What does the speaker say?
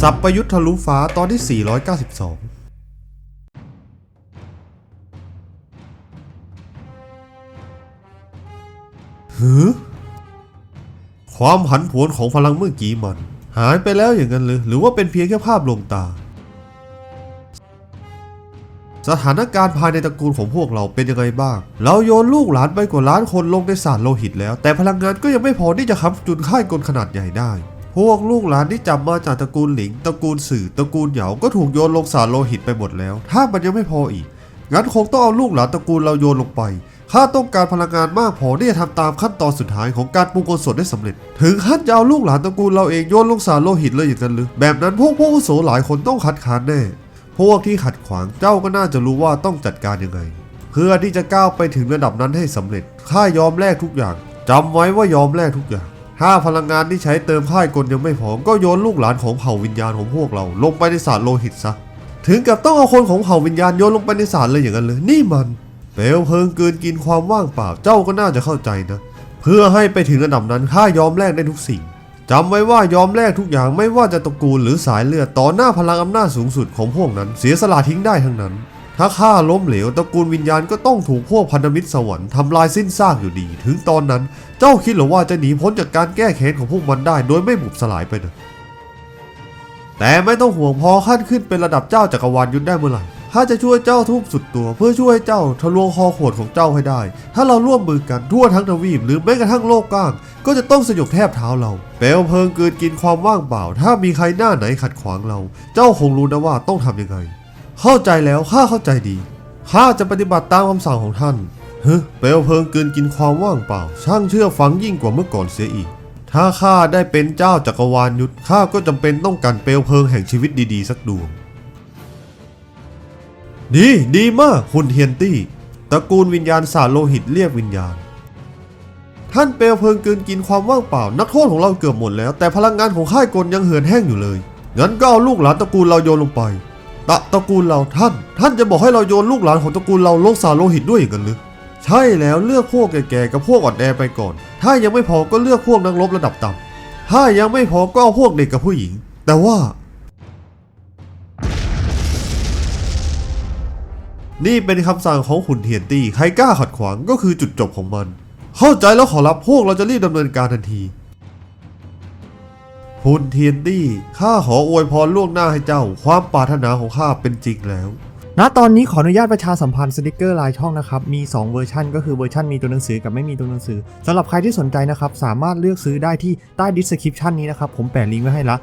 สับประยุทธ์ทะลุฟ้าตอนที่ 492หือความผันผวนของพลังเมื่อกี้มัน หายไปแล้วอย่างนั้นหรือหรือว่าเป็นเพียงแค่ภาพลวงตา สถานการณ์ภายในตระกูลของพวกเราเป็นยังไงบ้าง เราโยนลูกหลานไปกว่าล้านคนลงในสารโลหิตแล้ว แต่พลังงานก็ยังไม่พอที่จะค้ำจุนค่ายกลขนาดใหญ่ได้ พวกลูกหลานที่จับมาจากตระกูลหลิง ตระกูลสื่อ ตระกูลเหยาก็ถูกโยนลงสารโลหิตไปหมดแล้ว ถ้ามันยังไม่พออีก งั้นคงต้องเอาลูกหลานตระกูลเราโยนลงไป ข้าต้องการพลังงานมากพอที่จะทำตามขั้นตอนสุดท้ายของการปรุงกลสดได้สำเร็จ ถึงขั้นจะเอาลูกหลานตระกูลเราเองโยนลงสารโลหิตเลยอย่างนั้นหรือ แบบนั้นพวกพวกอาวุโสหลายคนต้องคัดค้านแน่ พวกที่ขัดขวางเจ้าก็น่าจะรู้ว่าต้องจัดการยังไง เพื่อที่จะก้าวไปถึงระดับนั้นให้สำเร็จ ข้ายอมแลกทุกอย่างจำไว้ว่ายอมแลกทุกอย่าง ถ้าพลังงานที่ใช้เติมค่ายกลยังไม่พอ ก็โยนลูกหลานของเผ่าวิญญาณของพวกเรา ลงไปในสารโลหิตซะ ถึงกับต้องเอาคนของเผ่าวิญญาณโยนลงไปในสารเลยอย่างนั้นเลย นี่มัน เปลวเพลิงเกินกินความว่างเปล่า เจ้าก็น่าจะเข้าใจนะ เพื่อให้ไปถึงระดับนั้นข้ายอมแลกได้ทุกสิ่งจำไว้ว่ายอมแลกทุกอย่างไม่ว่าจะตระกูลหรือสายเลือดต่อหน้าพลังอำนาจสูงสุดของพวกนั้น เสียสละทิ้งได้ทั้งนั้น ถ้าข้าล้มเหลวตระกูลวิญญาณก็ต้องถูกพวกพันธมิตรสวรรค์ทำลายสิ้นซากอยู่ดี ถึงตอนนั้นเจ้าคิดหรือว่าจะหนีพ้นจากการแก้แค้นของพวกมันได้ โดยไม่บุบสลายไปนะแต่ไม่ต้องห่วงพอขั้นขึ้นเป็นระดับเจ้าจักรวาลยุทธได้เมื่อไหร่ข้าจะช่วยเจ้าทุบสุดตัว เพื่อช่วยเจ้าทะลวงคอขวดของเจ้าให้ได้ ถ้าเราร่วมมือกันทั่วทั้งทวีปหรือแม้กระทั่งโลกกว้าง ก็จะต้องสยบแทบเท้าเรา เปลวเพลิงเกินกินความว่างเปล่า ถ้ามีใครหน้าไหนขัดขวางเรา เจ้าคงรู้นะว่าต้องทำยังไง เข้าใจแล้วข้าเข้าใจดีข้าจะปฏิบัติตามคำสั่งของท่านเฮ้เปลวเพลิงเกินกินความว่างเปล่า ช่างเชื่อฟังยิ่งกว่าเมื่อก่อนเสียอีก ถ้าข้าได้เป็นเจ้าจักรวาลยุทธข้าก็จำเป็นต้องการเปลวเพลิงแห่งชีวิตดีๆ สักดวง ดีดีมากหุ่นเฮียนตี้ตระกูลวิญญาณสารโลหิตเรียกวิญญาณ ท่านเปลวเพลิงเกินกินความว่างเปล่า นักโทษของเราเกือบหมดแล้ว แต่พลังงานของค่ายกลยังเหือดแห้งอยู่เลยงั้นก็เอาลูกหลานตระกูลเราโยนลงไป ตะตระกูลเราท่าน ท่านจะบอกให้เราโยนลูกหลานของตระกูลเราลงสาโลหิตด้วยอย่างนั้นหรือใช่แล้วเลือกพวกแก่ๆกับพวกอ่อนแอไปก่อน ถ้ายังไม่พอก็เลือกพวกนักรบระดับต่ำถ้ายังไม่พอก็เอาพวกเด็กกับผู้หญิง แต่ว่า นี่เป็นคำสั่งของขุนเทียนตี้ใครกล้าขัดขวางก็คือจุดจบของมัน เข้าใจแล้วขอรับพวกเราจะรีบดำเนินการทันที พุนเทียนดี้ข้าขออวยพรล่วงหน้าให้เจ้า ความปรารถนาของข้าเป็นจริงแล้วณตอนนี้ขออนุญาตประชาสัมพันธ์สติกเกอร์ลายช่องนะครับ มี 2 เวอร์ชันก็คือเวอร์ชันมีตัวหนังสือกับไม่มีตัวหนังสือสำหรับใครที่สนใจนะครับ สามารถเลือกซื้อได้ที่ใต้ดิสคริปชันนี้นะครับ ผมแปะลิงก์ไว้ให้ละ